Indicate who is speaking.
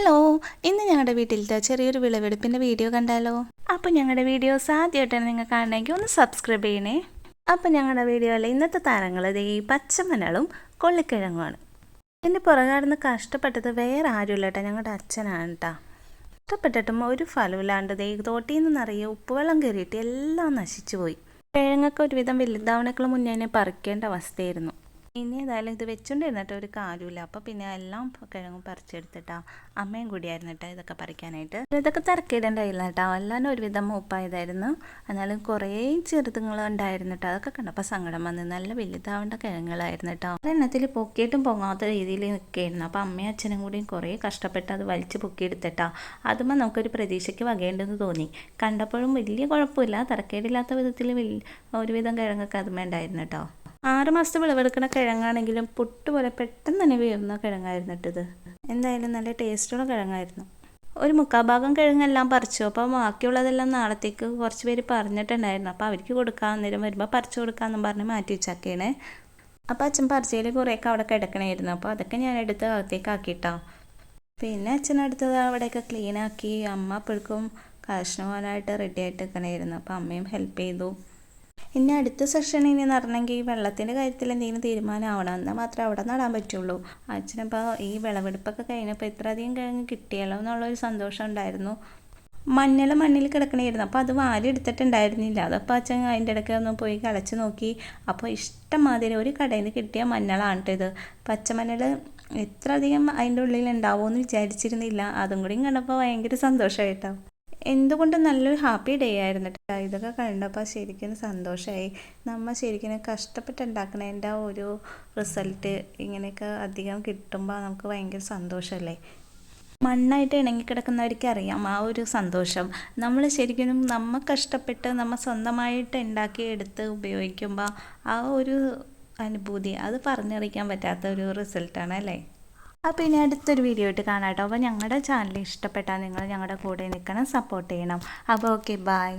Speaker 1: Hello ഇന്ന് ഞങ്ങളുടെ വീട്ടിലത്തെ ചെറിയൊരു വിളവെടുപ്പിന്റെ വീഡിയോ കണ്ടാലോ? അപ്പോൾ ഞങ്ങളുടെ വീഡിയോസ് ആദ്യമായിട്ടാണ് നിങ്ങൾ കാണണമെങ്കിൽ ഒന്ന് സബ്സ്ക്രൈബ് ചെയ്യണേ. അപ്പോൾ ഞങ്ങളുടെ വീഡിയോയിലെ ഇന്നത്തെ താരങ്ങൾ ഈ പച്ചമനളും കൊള്ളിക്കിഴങ്ങുമാണ്. ഇതിന്റെ പുറകാടുന്ന് കഷ്ടപ്പെട്ടത് വേറെ ആരുമില്ല കേട്ടോ ഞങ്ങളുടെ അച്ഛനാണ് കേട്ടോ കഷ്ടപ്പെട്ടിട്ടും ഒരു ഫലമില്ലാണ്ട് ദേ തോട്ടിൽ നിന്ന് നിറയെ ഉപ്പുവെള്ളം കയറിയിട്ട് എല്ലാം നശിച്ചു പോയി. കിഴങ്ങൊക്കെ ഒരുവിധം വലുതാവണക്കുള്ള മുന്നേ പറിക്കേണ്ട അവസ്ഥയായിരുന്നു. ഇനി ഏതായാലും ഇത് വെച്ചുകൊണ്ടിരുന്നിട്ട് ഒരു കാര്യമില്ല അപ്പോൾ പിന്നെ എല്ലാം കിഴങ്ങും പറിച്ചെടുത്തിട്ടാ അമ്മയും കൂടിയായിരുന്നു കേട്ടോ ഇതൊക്കെ പറിക്കാനായിട്ട്. ഇതൊക്കെ തിരക്കിയിടണ്ടായില്ല കേട്ടോ എല്ലാം ഒരുവിധം മൂപ്പായതായിരുന്നു. എന്നാലും കുറേ ചെറുതുങ്ങൾ ഉണ്ടായിരുന്നു കേട്ടോ അതൊക്കെ കണ്ടപ്പോൾ സങ്കടം വന്ന്. നല്ല വലുതാവേണ്ട കിഴങ്ങുകളായിരുന്നു കേട്ടോ എണ്ണത്തിൽ പൊക്കിയിട്ടും പൊങ്ങാത്ത രീതിയിൽ നിൽക്കുകയായിരുന്നു അപ്പോൾ അമ്മയും അച്ഛനും കൂടിയും കുറേ കഷ്ടപ്പെട്ട് അത് വലിച്ചു പൊക്കിയെടുത്തിട്ടാ അതുമ്പോൾ നമുക്കൊരു പ്രതീക്ഷയ്ക്ക് വകേണ്ടെന്ന് തോന്നി. കണ്ടപ്പോഴും വലിയ കുഴപ്പമില്ല. തിരക്കേടില്ലാത്ത വിധത്തിൽ വലിയ ഒരുവിധം കിഴങ്ങൊക്കെ അതുമേ ഉണ്ടായിരുന്നു കേട്ടോ ആറ് മാസത്തെ വിളവെടുക്കുന്ന കിഴങ്ങാണെങ്കിലും പുട്ട് പോലെ പെട്ടെന്ന് തന്നെ വീഴുന്ന കിഴങ്ങായിരുന്നു ഇട്ടത്. എന്തായാലും നല്ല ടേസ്റ്റുള്ള കിഴങ്ങായിരുന്നു. ഒരു മുക്കാൽ ഭാഗം കിഴങ്ങെല്ലാം പറിച്ചു. അപ്പോൾ ബാക്കിയുള്ളതെല്ലാം നാളത്തേക്ക് കുറച്ച് പേര് പറഞ്ഞിട്ടുണ്ടായിരുന്നു. അപ്പോൾ അവർക്ക് കൊടുക്കാൻ നേരം വരുമ്പോൾ പറിച്ചു കൊടുക്കാമെന്നും പറഞ്ഞ് മാറ്റി വെച്ചാക്കേണ്. അപ്പോൾ അച്ഛൻ പറിച്ചതിൽ കുറേയൊക്കെ അവിടെ കിടക്കണമായിരുന്നു അപ്പോൾ അതൊക്കെ ഞാൻ എടുത്ത് അകത്തേക്ക് ആക്കിയിട്ടോ പിന്നെ അച്ഛനടുത്തത് അവിടെയൊക്കെ ക്ലീനാക്കി അമ്മ അപ്പോഴേക്കും കഷ്ണവാനായിട്ട് റെഡി ആയിട്ട് നിൽക്കണമായിരുന്നു അപ്പോൾ അമ്മയും ഹെൽപ്പ് ചെയ്തു. ഇനി അടുത്ത സെഷൻ ഇനി നടണമെങ്കിൽ ഈ വെള്ളത്തിന്റെ കാര്യത്തിൽ എന്തെങ്കിലും തീരുമാനമാവണം. എന്നാൽ മാത്രമേ അവിടെ നടാൻ പറ്റുള്ളൂ. അച്ഛനപ്പോൾ ഈ വിളവെടുപ്പൊക്കെ കഴിഞ്ഞപ്പോൾ ഇത്രയധികം കിഴങ്ങ് കിട്ടിയല്ലോ എന്നുള്ളൊരു സന്തോഷം ഉണ്ടായിരുന്നു. മഞ്ഞൾ മണ്ണിൽ കിടക്കണമായിരുന്നു അപ്പോൾ അത് വാരി എടുത്തിട്ടുണ്ടായിരുന്നില്ല. അതപ്പോൾ അച്ഛൻ അതിന്റെ ഇടയ്ക്ക് ഒന്ന് പോയി കളച്ച് നോക്കി. അപ്പോൾ ഇഷ്ടംമാതിരി ഒരു കടയിൽ നിന്ന് കിട്ടിയ മഞ്ഞളാണ് കേട്ടോ ഇത്. പച്ചമഞ്ഞൾ എത്ര അധികം അതിന്റെ ഉള്ളിൽ ഉണ്ടാവുമെന്ന് വിചാരിച്ചിരുന്നില്ല. അതും കൂടി കണ്ടപ്പോൾ ഭയങ്കര സന്തോഷമായിട്ടോ. എന്തുകൊണ്ടും നല്ലൊരു ഹാപ്പി ഡേ ആയിരുന്നു കേട്ടോ ഇതൊക്കെ കണ്ടപ്പോൾ ശരിക്കും സന്തോഷമായി നമ്മൾ ശരിക്കും കഷ്ടപ്പെട്ടുണ്ടാക്കുന്നതിന്റെ ആ ഒരു റിസൾട്ട് ഇങ്ങനെയൊക്കെ അധികം കിട്ടുമ്പോൾ നമുക്ക് ഭയങ്കര സന്തോഷമല്ലേ മണ്ണായിട്ട് ഇണങ്ങി കിടക്കുന്നവർക്ക് അറിയാം ആ ഒരു സന്തോഷം. നമ്മൾ ശരിക്കും നമ്മൾ കഷ്ടപ്പെട്ട് നമ്മൾ സ്വന്തമായിട്ട് ഉണ്ടാക്കി എടുത്ത് ഉപയോഗിക്കുമ്പോൾ ആ ഒരു അനുഭൂതി അത് പറഞ്ഞറിയിക്കാൻ പറ്റാത്ത ഒരു റിസൾട്ടാണ് അല്ലേ? അപ്പോൾ ഇനി അടുത്തൊരു വീഡിയോ ആയിട്ട് കാണാം അപ്പോൾ ഞങ്ങളുടെ ചാനൽ ഇഷ്ടപ്പെട്ടാൽ നിങ്ങൾ ഞങ്ങളുടെ കൂടെ നിൽക്കണം സപ്പോർട്ട് ചെയ്യണം. അപ്പോൾ ഓക്കെ ബായ്